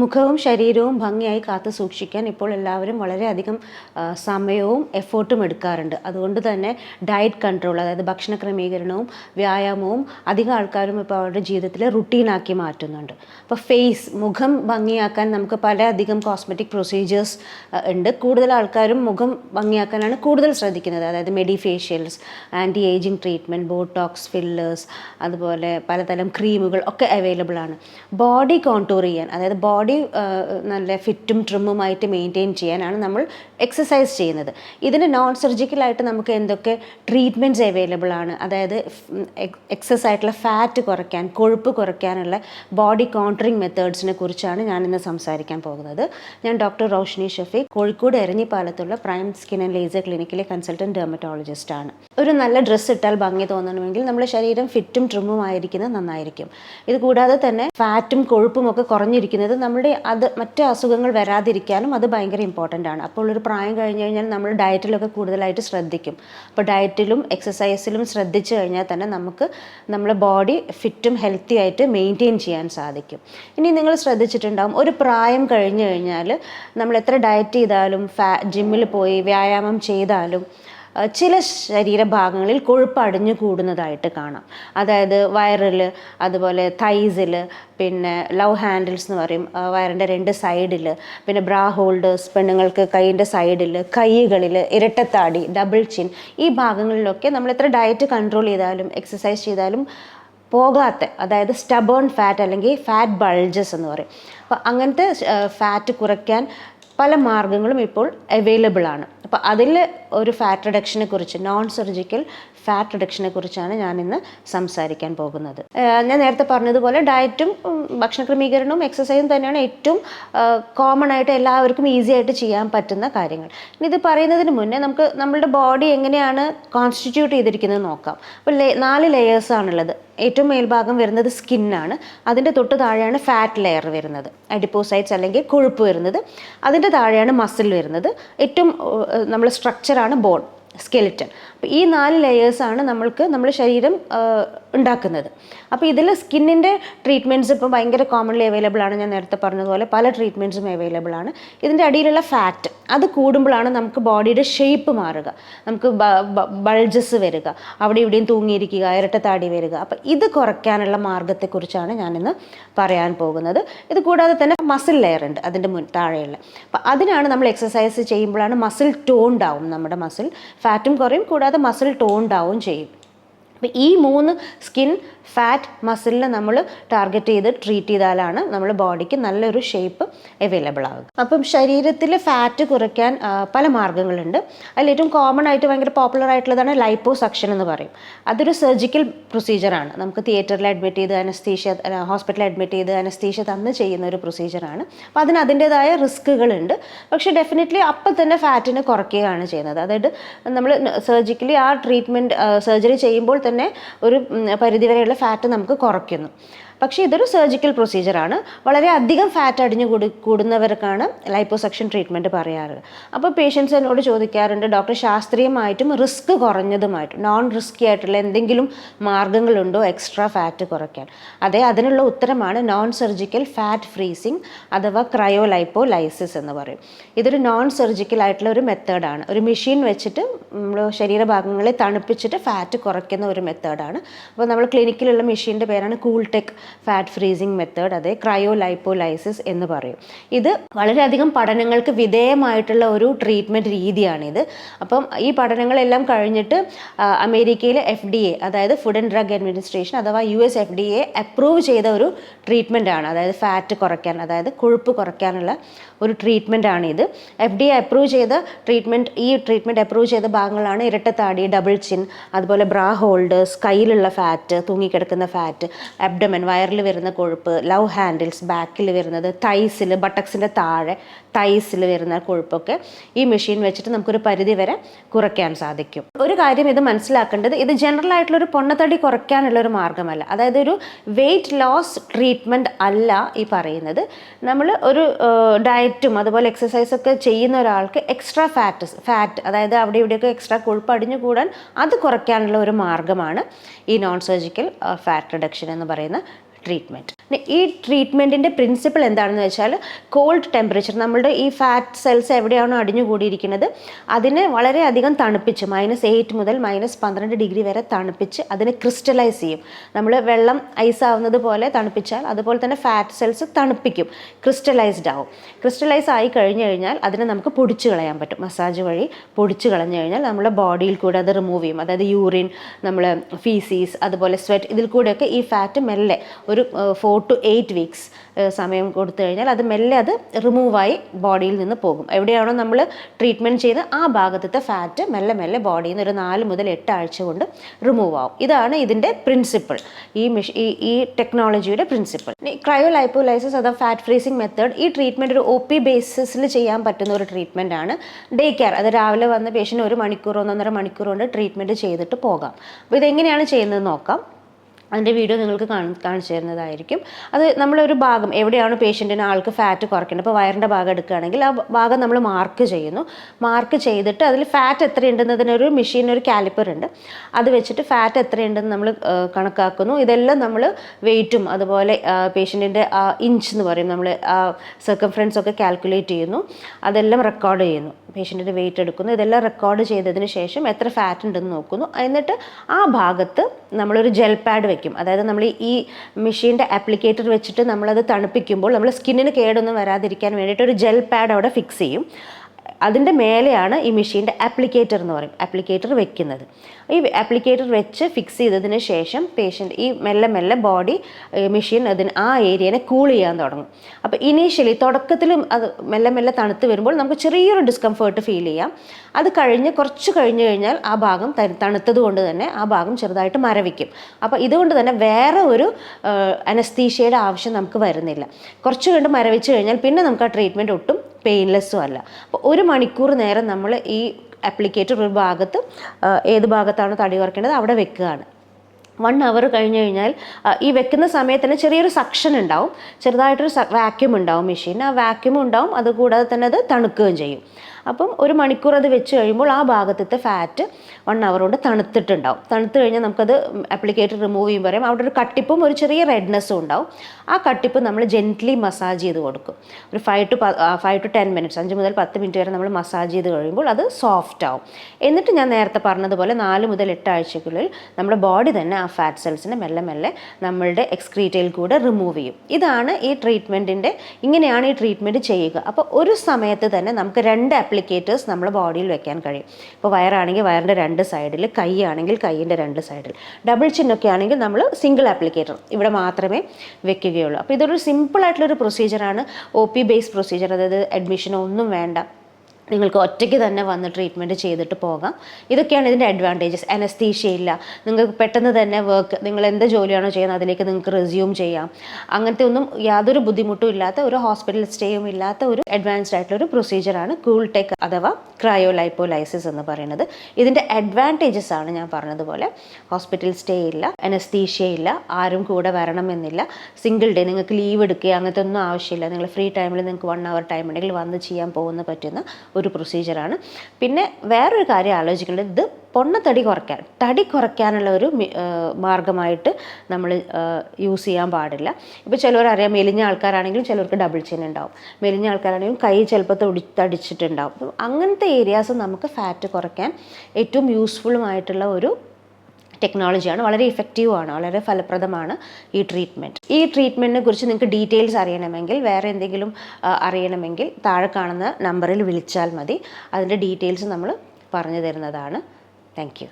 മുഖവും ശരീരവും ഭംഗിയായി കാത്തു സൂക്ഷിക്കാൻ ഇപ്പോൾ എല്ലാവരും വളരെയധികം സമയവും എഫേർട്ടും എടുക്കാറുണ്ട്. അതുകൊണ്ട് തന്നെ ഡയറ്റ് കൺട്രോൾ അതായത് ഭക്ഷണ ക്രമീകരണവും വ്യായാമവും അധികം ആൾക്കാരും ഇപ്പോൾ അവരുടെ ജീവിതത്തിൽ റുട്ടീനാക്കി മാറ്റുന്നുണ്ട്. അപ്പോൾ ഫേസ് മുഖം ഭംഗിയാക്കാൻ നമുക്ക് പല അധികം കോസ്മെറ്റിക് പ്രൊസീജിയേഴ്സ് ഉണ്ട്. കൂടുതൽ ആൾക്കാരും മുഖം ഭംഗിയാക്കാനാണ് കൂടുതൽ ശ്രദ്ധിക്കുന്നത്. അതായത് medifacials anti ageing treatment botox fillers അതുപോലെ പലതരം ക്രീമുകൾ ഒക്കെ അവൈലബിൾ ആണ്. ബോഡി കോൺടൂർ ചെയ്യാൻ അതായത് ബോഡി നല്ല ഫിറ്റും ട്രിമ്മുമായിട്ട് മെയിന്റെയിൻ ചെയ്യാനാണ് നമ്മൾ എക്സസൈസ് ചെയ്യുന്നത്. ഇതിന് നോൺ സർജിക്കലായിട്ട് നമുക്ക് എന്തൊക്കെ ട്രീറ്റ്മെന്റ്സ് അവൈലബിൾ ആണ് അതായത് എക്സസ് ആയിട്ടുള്ള ഫാറ്റ് കുറയ്ക്കാൻ കൊഴുപ്പ് കുറയ്ക്കാനുള്ള ബോഡി കോൺട്രിങ് മെത്തേഡ്സിനെ കുറിച്ചാണ് ഞാൻ ഇന്ന് സംസാരിക്കാൻ പോകുന്നത്. ഞാൻ ഡോക്ടർ റോഷ്നി ഷഫി കോഴിക്കോട് എരഞ്ഞിപ്പാലത്തുള്ള പ്രൈം സ്കിൻ ആൻഡ് ലേസർ ക്ലിനിക്കിലെ കൺസൾട്ടന്റ് ഡെർമറ്റോളജിസ്റ്റ് ആണ് ഒരു നല്ല ഡ്രസ്സ് ഇട്ടാൽ ഭംഗി തോന്നണമെങ്കിൽ നമ്മുടെ ശരീരം ഫിറ്റും ട്രിമ്മും ആയിരിക്കുന്നത് നന്നായിരിക്കും. ഇത് കൂടാതെ തന്നെ ഫാറ്റും കൊഴുപ്പും ഒക്കെ കുറഞ്ഞിരിക്കുന്നത് നമ്മുടെ അത് മറ്റ് അസുഖങ്ങൾ വരാതിരിക്കാനും അത് ഭയങ്കര ഇമ്പോർട്ടന്റ് ആണ്. അപ്പോൾ ഒരു പ്രായം കഴിഞ്ഞ് കഴിഞ്ഞാൽ നമ്മൾ ഡയറ്റിലൊക്കെ കൂടുതലായിട്ട് ശ്രദ്ധിക്കും. അപ്പോൾ ഡയറ്റിലും എക്സസൈസിലും ശ്രദ്ധിച്ചു കഴിഞ്ഞാൽ തന്നെ നമുക്ക് നമ്മുടെ ബോഡി ഫിറ്റും ഹെൽത്തി ആയിട്ട് മെയിന്റെയിൻ ചെയ്യാൻ സാധിക്കും. ഇനി നിങ്ങൾ ശ്രദ്ധിച്ചിട്ടുണ്ടാകും ഒരു പ്രായം കഴിഞ്ഞ് കഴിഞ്ഞാൽ നമ്മൾ എത്ര ഡയറ്റ് ചെയ്താലും ഫാ ജിമ്മിൽ പോയി വ്യായാമം ചെയ്താലും ചില ശരീരഭാഗങ്ങളിൽ കൊഴുപ്പ് അടിഞ്ഞു കൂടുന്നതായിട്ട് കാണാം. അതായത് വയറിൽ അതുപോലെ തൈസിൽ പിന്നെ ലവ് ഹാൻഡിൽസ് എന്ന് പറയും. വയറിന്റെ രണ്ട് സൈഡിൽ പിന്നെ ബ്രാ ഹോൾഡേഴ്സ് പെണ്ണുങ്ങൾക്ക് കൈയിന്റെ സൈഡിൽ കൈകളിൽ ഇരട്ടത്താടി ഡബിൾ ചിൻ ഈ ഭാഗങ്ങളിലൊക്കെ നമ്മൾ എത്ര ഡയറ്റ് കൺട്രോൾ ചെയ്താലും എക്സസൈസ് ചെയ്താലും പോകാത്ത അതായത് സ്റ്റബേൺ ഫാറ്റ് അല്ലെങ്കിൽ ഫാറ്റ് ബൾജസ് എന്ന് പറയും. അപ്പോൾ അങ്ങനത്തെ ഫാറ്റ് കുറയ്ക്കാൻ പല മാർഗങ്ങളും ഇപ്പോൾ അവൈലബിൾ ആണ്. അപ്പോൾ അതിൽ ഒരു ഫാറ്റ് റിഡക്ഷനെ കുറിച്ച് നോൺ സർജിക്കൽ ഫാറ്റ് റിഡക്ഷനെ കുറിച്ചാണ് ഞാൻ ഇന്ന് സംസാരിക്കാൻ പോകുന്നത്. ഞാൻ നേരത്തെ പറഞ്ഞതുപോലെ ഡയറ്റും ഭക്ഷണ ക്രമീകരണവും എക്സസൈസും തന്നെയാണ് ഏറ്റവും കോമൺ ആയിട്ട് എല്ലാവർക്കും ഈസി ആയിട്ട് ചെയ്യാൻ പറ്റുന്ന കാര്യങ്ങൾ. ഇനി ഇത് പറയുന്നതിന് മുന്നേ നമുക്ക് നമ്മളുടെ ബോഡി എങ്ങനെയാണ് കോൺസ്റ്റിറ്റ്യൂട്ട് ചെയ്തിരിക്കുന്നത് നോക്കാം. അപ്പോൾ നാല് ലെയേഴ്സാണുള്ളത് ഏറ്റവും മേൽഭാഗം വരുന്നത് സ്കിന്നാണ് അതിന്റെ തൊട്ട് താഴെയാണ് ഫാറ്റ് ലെയർ വരുന്നത്. അഡിപ്പോസൈറ്റ്സ് അല്ലെങ്കിൽ കൊഴുപ്പ് വരുന്നത്. അതിന്റെ താഴെയാണ് മസിൽ വരുന്നത്. ഏറ്റവും നമ്മൾ സ്ട്രക്ചറാണ് ബോൺ സ്കെലിറ്റൻ അപ്പോൾ ഈ നാല് ലെയേഴ്സാണ് നമ്മൾക്ക് നമ്മുടെ ശരീരം ഉണ്ടാക്കുന്നത്. അപ്പോൾ ഇതിൽ സ്കിന്നിന്റെ ട്രീറ്റ്മെന്റ്സ് ഇപ്പോൾ ഭയങ്കര കോമൺലി അവൈലബിൾ ആണ്. ഞാൻ നേരത്തെ പറഞ്ഞതുപോലെ പല ട്രീറ്റ്മെന്റ്സും അവൈലബിൾ ആണ്. ഇതിന്റെ അടിയിലുള്ള ഫാറ്റ് അത് കൂടുമ്പോഴാണ് നമുക്ക് ബോഡിയുടെ ഷേപ്പ് മാറുക. നമുക്ക് ബൾജസ് വരിക. അവിടെ ഇവിടെയും തൂങ്ങിയിരിക്കുക ഇരട്ടത്താടി വരിക. അപ്പോൾ ഇത് കുറയ്ക്കാനുള്ള മാർഗത്തെക്കുറിച്ചാണ് ഞാനിന്ന് പറയാൻ പോകുന്നത്. ഇത് കൂടാതെ തന്നെ മസിൽ ലെയർ ഉണ്ട് അതിന്റെ മുൻ താഴെയുള്ള. അപ്പോൾ അതിനാണ് നമ്മൾ എക്സസൈസ് ചെയ്യുമ്പോഴാണ് മസിൽ ടോൺഡ് ആവും നമ്മുടെ മസിൽ ഫാറ്റും കുറയും കൂടാതെ മസിൽ ടോൺഡ് ആവും ചെയ്യും. അപ്പോൾ ഈ മൂന്ന് സ്കിൻ ഫാറ്റ് മസിലിനെ നമ്മൾ ടാർഗറ്റ് ചെയ്ത് ട്രീറ്റ് ചെയ്താലാണ് നമ്മൾ ബോഡിക്ക് നല്ലൊരു ഷേപ്പ് അവൈലബിൾ ആവുക. അപ്പം ശരീരത്തിൽ ഫാറ്റ് കുറയ്ക്കാൻ പല മാർഗങ്ങളുണ്ട് അതിൽ ഏറ്റവും കോമൺ ആയിട്ട് ഭയങ്കര പോപ്പുലർ ആയിട്ടുള്ളതാണ് ലൈപ്പോ സക്ഷൻ എന്ന് പറയും. അതൊരു സർജിക്കൽ പ്രൊസീജിയറാണ് നമുക്ക് തിയേറ്ററിൽ അഡ്മിറ്റ് ചെയ്ത് അനസ്തീഷ്യ ഹോസ്പിറ്റലിൽ അഡ്മിറ്റ് ചെയ്ത് അനസ്തീഷ്യ തന്ന് ചെയ്യുന്ന ഒരു പ്രൊസീജിയറാണ് അപ്പോൾ അതിന് അതിന്റെതായ റിസ്ക്കുകളുണ്ട് പക്ഷേ ഡെഫിനറ്റ്ലി അപ്പം തന്നെ ഫാറ്റിനെ കുറയ്ക്കുകയാണ് ചെയ്യുന്നത്. അതായത് നമ്മൾ സർജിക്കലി ആ ട്രീറ്റ്മെന്റ് സർജറി ചെയ്യുമ്പോൾ തന്നെ ഒരു പരിധിവരെയുള്ള ഫാറ്റ് നമുക്ക് കുറയ്ക്കുന്നു. പക്ഷേ ഇതൊരു സർജിക്കൽ പ്രൊസീജിയറാണ് വളരെ അധികം ഫാറ്റ് അടിഞ്ഞു കൂടി കൂടുന്നവർക്കാണ് ലൈപ്പോസക്ഷൻ ട്രീറ്റ്മെന്റ് പറയാറ്. അപ്പോൾ പേഷ്യൻസ് എന്നോട് ചോദിക്കാറുണ്ട് ഡോക്ടർ ശാസ്ത്രീയമായിട്ടും റിസ്ക് കുറഞ്ഞതുമായിട്ടും നോൺ റിസ്കി ആയിട്ടുള്ള എന്തെങ്കിലും മാർഗങ്ങളുണ്ടോ എക്സ്ട്രാ ഫാറ്റ് കുറയ്ക്കാൻ? അതെ അതിനുള്ള ഉത്തരമാണ് നോൺ സർജിക്കൽ ഫാറ്റ് ഫ്രീസിങ് അഥവാ ക്രയോലൈപ്പോ ലൈസിസ് എന്ന് പറയും. ഇതൊരു നോൺ സർജിക്കൽ ആയിട്ടുള്ള ഒരു മെത്തേഡാണ് ഒരു മെഷീൻ വെച്ചിട്ട് നമ്മൾ ശരീരഭാഗങ്ങളെ തണുപ്പിച്ചിട്ട് ഫാറ്റ് കുറയ്ക്കുന്ന ഒരു മെത്തേഡാണ് അപ്പോൾ നമ്മൾ ക്ലിനിക്കിലുള്ള മെഷീന്റെ പേരാണ് കൂൾടെക് ഫാറ്റ് ഫ്രീസിങ് മെത്തേഡ് അതെ ക്രയോലൈപ്പോലൈസിസ് എന്ന് പറയും. ഇത് വളരെയധികം പഠനങ്ങൾക്ക് വിധേയമായിട്ടുള്ള ഒരു ട്രീറ്റ്മെന്റ് രീതിയാണിത്. അപ്പം ഈ പഠനങ്ങളെല്ലാം കഴിഞ്ഞിട്ട് അമേരിക്കയിലെ എഫ് ഡി എ അതായത് ഫുഡ് ആൻഡ് ഡ്രഗ് അഡ്മിനിസ്ട്രേഷൻ അഥവാ U S F D A approve ചെയ്ത ഒരു ട്രീറ്റ്മെന്റ് ആണ്. അതായത് ഫാറ്റ് കുറയ്ക്കാൻ അതായത് കൊഴുപ്പ് കുറയ്ക്കാനുള്ള ഒരു ട്രീറ്റ്മെന്റ് ആണ് ഇത്. എഫ് ഡി എ അപ്രൂവ് ചെയ്ത ട്രീറ്റ്മെന്റ് ഈ ട്രീറ്റ്മെന്റ് അപ്രൂവ് ചെയ്ത ഭാഗങ്ങളാണ് ഇരട്ടത്താടി ഡബിൾ ചിൻ അതുപോലെ ബ്രാ ഹോൾഡേഴ്സ് കയ്യിലുള്ള ഫാറ്റ് തൂങ്ങിക്കിടക്കുന്ന ഫാറ്റ് അബ്ഡമൻ വയറിൽ വരുന്ന കൊഴുപ്പ് ലവ് ഹാൻഡിൽസ് ബാക്കിൽ വരുന്നത് തൈസിൽ ബട്ടക്സിന്റെ താഴെ തൈസിൽ വരുന്ന കൊഴുപ്പൊക്കെ ഈ മെഷീൻ വെച്ചിട്ട് നമുക്കൊരു പരിധി വരെ കുറയ്ക്കാൻ സാധിക്കും. ഒരു കാര്യം ഇത് മനസ്സിലാക്കേണ്ടത് ഇത് ജനറൽ ആയിട്ടുള്ള ഒരു പൊണ്ണത്തടി കുറയ്ക്കാനുള്ള ഒരു മാർഗമല്ല. അതായത് ഒരു വെയിറ്റ് ലോസ് ട്രീറ്റ്മെന്റ് അല്ല ഈ പറയുന്നത്. നമ്മൾ ഒരു ഡയറ്റും അതുപോലെ എക്സസൈസൊക്കെ ചെയ്യുന്ന ഒരാൾക്ക് എക്സ്ട്രാ ഫാറ്റ് ഫാറ്റ് അതായത് അവിടെ ഇവിടെയൊക്കെ എക്സ്ട്രാ കൊഴുപ്പ് അടിഞ്ഞു കൂടാൻ അത് കുറയ്ക്കാനുള്ള ഒരു മാർഗമാണ് ഈ നോൺ സർജിക്കൽ ഫാറ്റ് റിഡക്ഷൻ എന്ന് പറയുന്ന ട്രീറ്റ്മെന്റ് പിന്നെ ഈ ട്രീറ്റ്മെന്റിന്റെ പ്രിൻസിപ്പിൾ എന്താണെന്ന് വെച്ചാൽ കോൾഡ് ടെമ്പറേച്ചർ നമ്മളുടെ ഈ ഫാറ്റ് സെൽസ് എവിടെയാണോ അടിഞ്ഞുകൂടിയിരിക്കുന്നത് അതിനെ വളരെയധികം തണുപ്പിച്ച് മൈനസ് എയ്റ്റ് മുതൽ മൈനസ് പന്ത്രണ്ട് ഡിഗ്രി വരെ തണുപ്പിച്ച് അതിനെ ക്രിസ്റ്റലൈസ് ചെയ്യും. നമ്മൾ വെള്ളം ഐസ് ആവുന്നത് പോലെ തണുപ്പിച്ചാൽ അതുപോലെ തന്നെ ഫാറ്റ് സെൽസ് തണുപ്പിക്കും ക്രിസ്റ്റലൈസ്ഡ് ആവും. ക്രിസ്റ്റലൈസ് ആയി കഴിഞ്ഞു കഴിഞ്ഞാൽ അതിനെ നമുക്ക് പൊടിച്ച് കളയാൻ പറ്റും. മസാജ് വഴി പൊടിച്ച് കളഞ്ഞു കഴിഞ്ഞാൽ നമ്മുടെ ബോഡിയിൽ കൂടെ അത് റിമൂവ് ചെയ്യും. അതായത് യൂറിൻ നമ്മൾ ഫീസീസ് അതുപോലെ സ്വെറ്റ് ഇതിൽ കൂടെയൊക്കെ ഈ ഫാറ്റ് മെല്ലെ ഒരു ഫോർ ടു എയ്റ്റ് വീക്സ് സമയം കൊടുത്തു കഴിഞ്ഞാൽ അത് മെല്ലെ അത് റിമൂവായി ബോഡിയിൽ നിന്ന് പോകും. എവിടെയാണോ നമ്മൾ ട്രീറ്റ്മെന്റ് ചെയ്ത് ആ ഭാഗത്തെ ഫാറ്റ് മെല്ലെ മെല്ലെ ബോഡിയിൽ നിന്ന് ഒരു നാല് മുതൽ എട്ട് ആഴ്ച കൊണ്ട് റിമൂവ് ആവും. ഇതാണ് ഇതിന്റെ പ്രിൻസിപ്പിൾ ഈ മിഷ് ഈ ഈ ടെക്നോളജിയുടെ പ്രിൻസിപ്പിൾ ക്രയോ ലൈപ്പോലൈസിസ് അഥവാ ഫാറ്റ് ഫ്രീസിങ് മെത്തേഡ് ഈ ട്രീറ്റ്മെന്റ് ഒരു ഒ പി ബേസിസിൽ ചെയ്യാൻ പറ്റുന്ന ഒരു ട്രീറ്റ്മെന്റ് ആണ്. ഡേ കെയർ അത് രാവിലെ വന്ന പേഷ്യന്റ് ഒരു മണിക്കൂർ ഒന്നൊന്നര മണിക്കൂർ കൊണ്ട് ട്രീറ്റ്മെന്റ് ചെയ്തിട്ട് പോകാം. അപ്പോൾ ഇതെങ്ങനെയാണ് ചെയ്യുന്നത് നോക്കാം. അതിന്റെ വീഡിയോ നിങ്ങൾക്ക് കാണി- കാണിച്ചു തരുന്നതായിരിക്കും. അത് നമ്മളൊരു ഭാഗം എവിടെയാണ് പേഷ്യന്റിന് ആൾക്ക് ഫാറ്റ് കുറയ്ക്കേണ്ടത്? അപ്പോൾ വയറിന്റെ ഭാഗം എടുക്കുകയാണെങ്കിൽ ആ ഭാഗം നമ്മൾ മാർക്ക് ചെയ്യുന്നു. മാർക്ക് ചെയ്തിട്ട് അതിൽ ഫാറ്റ് എത്രയുണ്ടെന്നതിനൊരു മെഷീൻ ഒരു കാലിപ്പർ ഉണ്ട്. അത് വെച്ചിട്ട് ഫാറ്റ് എത്രയുണ്ടെന്ന് നമ്മൾ കണക്കാക്കുന്നു. ഇതെല്ലാം നമ്മൾ വെയിറ്റും അതുപോലെ പേഷ്യന്റിന്റെ ഇഞ്ച് എന്ന് പറയും. നമ്മൾ സർക്കംഫറൻസ് ഒക്കെ കാൽക്കുലേറ്റ് ചെയ്യുന്നു. അതെല്ലാം റെക്കോർഡ് ചെയ്യുന്നു. പേഷ്യന്റിന്റെ വെയിറ്റ് എടുക്കുന്നു. ഇതെല്ലാം റെക്കോർഡ് ചെയ്തതിന് ശേഷം എത്ര ഫാറ്റ് ഉണ്ടെന്ന് നോക്കുന്നു. എന്നിട്ട് ആ ഭാഗത്ത് നമ്മളൊരു ജെൽ പാഡ് വെക്കും. അതായത് നമ്മൾ ഈ മെഷീന്റെ ആപ്ലിക്കേറ്റർ വെച്ചിട്ട് നമ്മളത് തണുപ്പിക്കുമ്പോൾ നമ്മൾ സ്കിന്നിന് കേടൊന്നും വരാതിരിക്കാൻ വേണ്ടിയിട്ട് ഒരു ജെൽ പാഡ് അവിടെ ഫിക്സ് ചെയ്യും. അതിന്റെ മേലെയാണ് ഈ മെഷീന്റെ ആപ്ലിക്കേറ്റർ എന്ന് പറയും. ആപ്ലിക്കേറ്റർ വെക്കുന്നത്. ഈ ആപ്ലിക്കേറ്റർ വെച്ച് ഫിക്സ് ചെയ്തതിന് ശേഷം പേഷ്യന്റ് ഈ മെല്ലെ മെല്ലെ ബോഡി മെഷീൻ അതിന് ആ ഏരിയനെ കൂൾ ചെയ്യാൻ തുടങ്ങും. അപ്പോൾ ഇനീഷ്യലി തുടക്കത്തിൽ അത് മെല്ലെ മെല്ലെ തണുത്ത് വരുമ്പോൾ നമുക്ക് ചെറിയൊരു ഡിസ്കംഫേർട്ട് ഫീൽ ചെയ്യാം. അത് കഴിഞ്ഞ് കുറച്ച് കഴിഞ്ഞ് കഴിഞ്ഞാൽ ആ ഭാഗം തണുത്തത് കൊണ്ട് തന്നെ ആ ഭാഗം ചെറുതായിട്ട് മരവിക്കും. അപ്പോൾ ഇതുകൊണ്ട് തന്നെ വേറെ ഒരു അനസ്തീഷ്യയുടെ ആവശ്യം നമുക്ക് വരുന്നില്ല. കുറച്ച് കണ്ട് മരവിച്ച് കഴിഞ്ഞാൽ പിന്നെ നമുക്ക് ആ ട്രീറ്റ്മെന്റ് ഒട്ടും പെയിൻലെസ്സും അല്ല. അപ്പോൾ ഒരു മണിക്കൂർ നേരം നമ്മൾ ഈ അപ്ലിക്കേറ്റർ ഒരു ഭാഗത്ത് ഏത് ഭാഗത്താണോ തടി കുറയ്ക്കേണ്ടത് അവിടെ വെക്കുകയാണ്. വൺ അവർ കഴിഞ്ഞ് കഴിഞ്ഞാൽ ഈ വെക്കുന്ന സമയത്ത് തന്നെ ചെറിയൊരു സക്ഷൻ ഉണ്ടാവും. ചെറുതായിട്ടൊരു വാക്യൂം ഉണ്ടാവും മെഷീൻ ആ വാക്യൂം ഉണ്ടാവും. അതുകൂടാതെ തന്നെ അത് തണുക്കുകയും ചെയ്യും. അപ്പം ഒരു മണിക്കൂർ അത് വെച്ച് കഴിയുമ്പോൾ ആ ഭാഗത്തെ ഫാറ്റ് വൺ അവർ കൊണ്ട് തണുത്തിട്ടുണ്ടാവും. തണുത്ത് കഴിഞ്ഞാൽ നമുക്കത് അപ്ലിക്കേറ്റർ റിമൂവ് ചെയ്യുമ്പോൾ പറയും. അവിടെ ഒരു കട്ടിപ്പും ഒരു ചെറിയ റെഡ്നെസ്സും ഉണ്ടാവും. ആ കട്ടിപ്പ് നമ്മൾ ജെന്റ്ലി മസാജ് ചെയ്ത് കൊടുക്കും. ഒരു five to five to ten minutes അഞ്ച് മുതൽ പത്ത് മിനിറ്റ് വരെ നമ്മൾ മസാജ് ചെയ്ത് കഴിയുമ്പോൾ അത് സോഫ്റ്റ് ആവും. എന്നിട്ട് ഞാൻ നേരത്തെ പറഞ്ഞതുപോലെ നാല് മുതൽ എട്ട് ആഴ്ചക്കുള്ളിൽ നമ്മുടെ ബോഡി തന്നെ ആ ഫാറ്റ് സെൽസിനെ മെല്ലെ മെല്ലെ നമ്മളുടെ എക്സ്ക്രീറ്റയിൽ കൂടെ റിമൂവ് ചെയ്യും. ഇതാണ് ഈ ട്രീറ്റ്മെന്റിന്റെ ഇങ്ങനെയാണ് ഈ ട്രീറ്റ്മെന്റ് ചെയ്യുക. അപ്പോൾ ഒരു സമയത്ത് തന്നെ നമുക്ക് രണ്ട് ആപ്ലിക്കേറ്റേഴ്സ് നമ്മൾ ബോഡിയിൽ വെക്കാൻ കഴിയും. ഇപ്പോൾ വയറാണെങ്കിൽ വയറിന്റെ രണ്ട് സൈഡിൽ കൈ ആണെങ്കിൽ കൈയിന്റെ രണ്ട് സൈഡിൽ ഡബിൾ ചിന്നൊക്കെ ആണെങ്കിൽ നമ്മൾ സിംഗിൾ ആപ്ലിക്കേറ്റർ ഇവിടെ മാത്രമേ വെക്കുകയുള്ളൂ. അപ്പോൾ ഇതൊരു സിമ്പിളായിട്ടുള്ളൊരു പ്രൊസീജിയറാണ് ഒ പി ബേസ് പ്രൊസീജിയർ അതായത് അഡ്മിഷനോ ഒന്നും വേണ്ട. നിങ്ങൾക്ക് ഒറ്റയ്ക്ക് തന്നെ വന്ന് ട്രീറ്റ്മെന്റ് ചെയ്തിട്ട് പോകാം. ഇതൊക്കെയാണ് ഇതിന്റെ അഡ്വാന്റേജസ് അനസ്തീഷയില്ല നിങ്ങൾക്ക് പെട്ടെന്ന് തന്നെ വർക്ക് നിങ്ങൾ എന്ത് ജോലിയാണോ ചെയ്യുന്നത് അതിലേക്ക് നിങ്ങൾക്ക് റെസ്യൂം ചെയ്യാം. അങ്ങനത്തെ ഒന്നും യാതൊരു ബുദ്ധിമുട്ടും ഇല്ലാത്ത ഒരു ഹോസ്പിറ്റൽ സ്റ്റേയും ഇല്ലാത്ത ഒരു അഡ്വാൻസ്ഡ് ആയിട്ടുള്ള ഒരു പ്രൊസീജിയറാണ് കൂൾ ടെക് അഥവാ ക്രയോലൈപ്പോലൈസിസ് എന്ന് പറയുന്നത്. ഇതിന്റെ അഡ്വാന്റേജസ് ആണ് ഞാൻ പറഞ്ഞതുപോലെ. ഹോസ്പിറ്റൽ സ്റ്റേ ഇല്ല അനസ്തീഷ്യ ഇല്ല ആരും കൂടെ വരണമെന്നില്ല സിംഗിൾ ഡേ നിങ്ങൾക്ക് ലീവ് എടുക്കുക അങ്ങനത്തെ ഒന്നും ആവശ്യമില്ല. നിങ്ങൾ ഫ്രീ ടൈമിൽ നിങ്ങൾക്ക് വൺ അവർ ടൈം ഉണ്ടെങ്കിൽ വന്ന് ചെയ്യാൻ പോകുന്ന പറ്റുന്ന ഒരു പ്രൊസീജിയറാണ് പിന്നെ വേറൊരു കാര്യം ആലോചിക്കേണ്ടത് ഇത് തടി കുറയ്ക്കാൻ. തടി കുറയ്ക്കാനുള്ള ഒരു മാർഗമായിട്ട് നമ്മൾ യൂസ് ചെയ്യാൻ പാടില്ല. ഇപ്പോൾ ചിലവരറിയാം മെലിഞ്ഞ ആൾക്കാരാണെങ്കിലും ചിലർക്ക് ഡബിൾ ചിൻ ഉണ്ടാവും. മെലിഞ്ഞ ആൾക്കാരാണെങ്കിലും കൈ ചിലപ്പോൾ തൊടി തടിച്ചിട്ടുണ്ടാവും. അങ്ങനത്തെ ഏരിയാസ് നമുക്ക് ഫാറ്റ് കുറയ്ക്കാൻ ഏറ്റവും യൂസ്ഫുള്ളുമായിട്ടുള്ള ഒരു ടെക്നോളജിയാണ് വളരെ ഇഫക്റ്റീവാണ് വളരെ ഫലപ്രദമാണ് ഈ ട്രീറ്റ്മെന്റ് ഈ ട്രീറ്റ്മെന്റിനെ കുറിച്ച് നിങ്ങൾക്ക് ഡീറ്റെയിൽസ് അറിയണമെങ്കിൽ വേറെ എന്തെങ്കിലും അറിയണമെങ്കിൽ താഴെ കാണുന്ന നമ്പറിൽ വിളിച്ചാൽ മതി. അതിന്റെ ഡീറ്റെയിൽസ് നമ്മൾ പറഞ്ഞു തരുന്നതാണ്. താങ്ക്